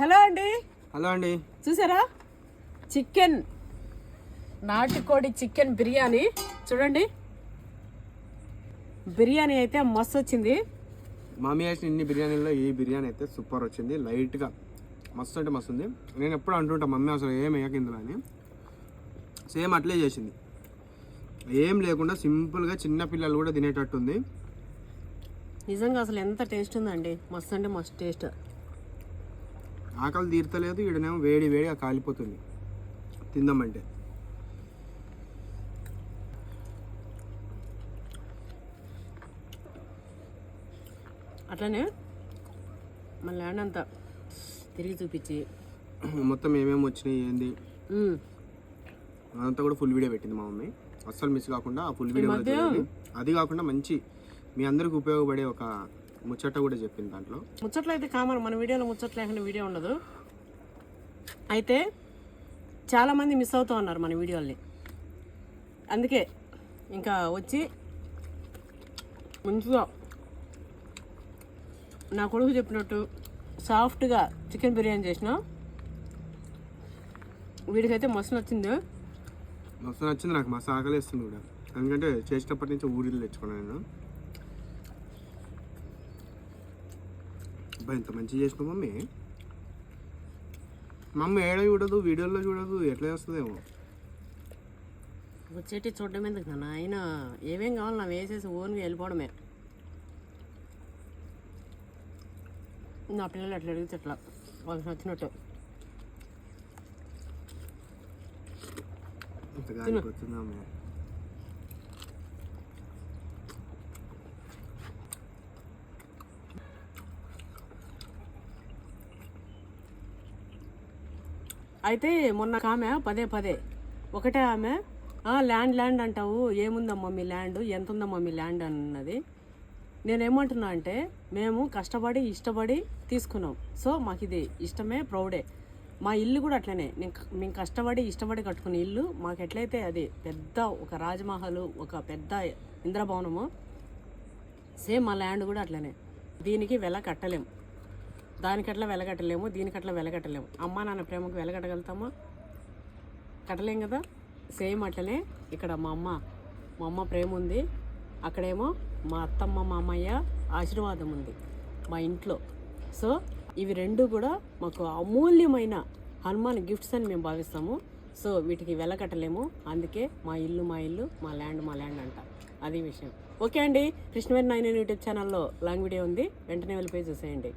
Hello అండి. Hello అండి. చూసారా? చికెన్ నాటుకోడి చికెన్ బిర్యానీ. చూడండి. బిర్యానీ అయితే మస్తు వచ్చింది. మామీ చేసిన ఇన్ని బిర్యానీలో ఈ బిర్యానీ అయితే సూపర్ వచ్చింది. లైట్గా మస్తు అంటే మస్తు ఉంది. నేను ఎప్పుడు అంటుంటా మమ్మీ అసలు ఏం వేయక ఇందులో అని. సేమ్ అట్లే చేసింది. ఏం లేకుండా సింపుల్గా చిన్న పిల్లలు కూడా తినేటట్టు ఉంది నిజంగా అసలు ఎంత టేస్ట్ ఉందండి. మస్తు అంటే మస్తు టేస్ట్. ఆకలి తీర్తలేదు ఈడనేమో వేడి వేడిగా కాలిపోతుంది. తిందామంటే. అట్లనే మన ల్యాండ్ అంతా తిరిగి చూపించి. మొత్తం ఏమేమి వచ్చినాయి ఏంది. అదంతా కూడా ఫుల్ వీడియో పెట్టింది మా మమ్మీ. అస్సలు మిస్ కాకుండా ఆ ఫుల్ వీడియో. అది కాకుండా మంచి మీ అందరికి ఉపయోగపడే ఒక ముచ్చట కూడా చెప్పింది దాంట్లో. ముచ్చట్లు అయితే కామన్ మన వీడియోలో ముచ్చట్లు లేకుండా వీడియో ఉండదు. అయితే చాలామంది మిస్ అవుతూ ఉన్నారు మన వీడియోల్ని. అందుకే ఇంకా వచ్చి మంచిగా నా కొడుకు చెప్పినట్టు సాఫ్ట్గా చికెన్ బిర్యానీ చేసిన వీడికైతే మస్తు నచ్చింది. మస్తు నచ్చింది నాకు మస్తు ఆకలిస్తుంది కూడా. ఎందుకంటే చేసినప్పటి నుంచి ఊరిలో తెచ్చుకున్నాను నేను. అబ్బా ఇంత మంచిగా చేసిన మమ్మీ. మమ్మీ ఏడ చూడదు వీడియోలో చూడదు ఎట్లా చేస్తుందేమో. వచ్చేటి చూడడం ఎందుకు నాన్న? ఆయన ఏమేం కావాలి నా వేసేసి ఓన్గా వెళ్ళిపోవడమే. నా పిల్లలు అట్లా అడిగితే అట్లా. వాళ్ళకి నచ్చినట్టు. ఇంత అయితే మొన్న ఆమె పదే పదే. ఒకటే ఆమె ల్యాండ్ ల్యాండ్ అంటావు. ఏముందమ్మా మీ ల్యాండ్? ఎంత ఉందమ్మా మీ ల్యాండ్? అన్నది. నేనేమంటున్నా అంటే మేము కష్టపడి ఇష్టపడి తీసుకున్నాం. సో మాకు ఇది ఇష్టమే ప్రౌడే. మా ఇల్లు కూడా అట్లనే. మేము కష్టపడి ఇష్టపడి కట్టుకున్న ఇల్లు మాకు ఎట్లయితే అది పెద్ద ఒక రాజమహల్ ఒక పెద్ద ఇంద్రభవనము. సేమ్ మా ల్యాండ్ కూడా అట్లనే. దీనికి వెల కట్టలేం. దానికట్లా వెలగట్టలేము దీనికట్లా వెలగట్టలేము. అమ్మ నాన్న ప్రేమకు వెలగట్టగలుగుతామా? కట్టలేం కదా? సేమ్ అట్లనే ఇక్కడ మా అమ్మ మా అమ్మ ప్రేమ ఉంది. అక్కడేమో మా అత్తమ్మ మా అమ్మయ్య ఆశీర్వాదం ఉంది మా ఇంట్లో. సో ఇవి రెండు కూడా మాకు అమూల్యమైన హనుమాన్ గిఫ్ట్స్ అని మేము భావిస్తాము. సో వీటికి వెళ్ళకట్టలేము అందుకే మా ఇల్లు మా ఇల్లు మా ల్యాండ్ మా ల్యాండ్ అంట. అది విషయం. ఓకే అండి. కృష్ణవేణి నైన్ యూట్యూబ్ ఛానల్లో లాంగ్ వీడియో ఉంది. వెంటనే వెళ్ళిపోయి చూసేయండి.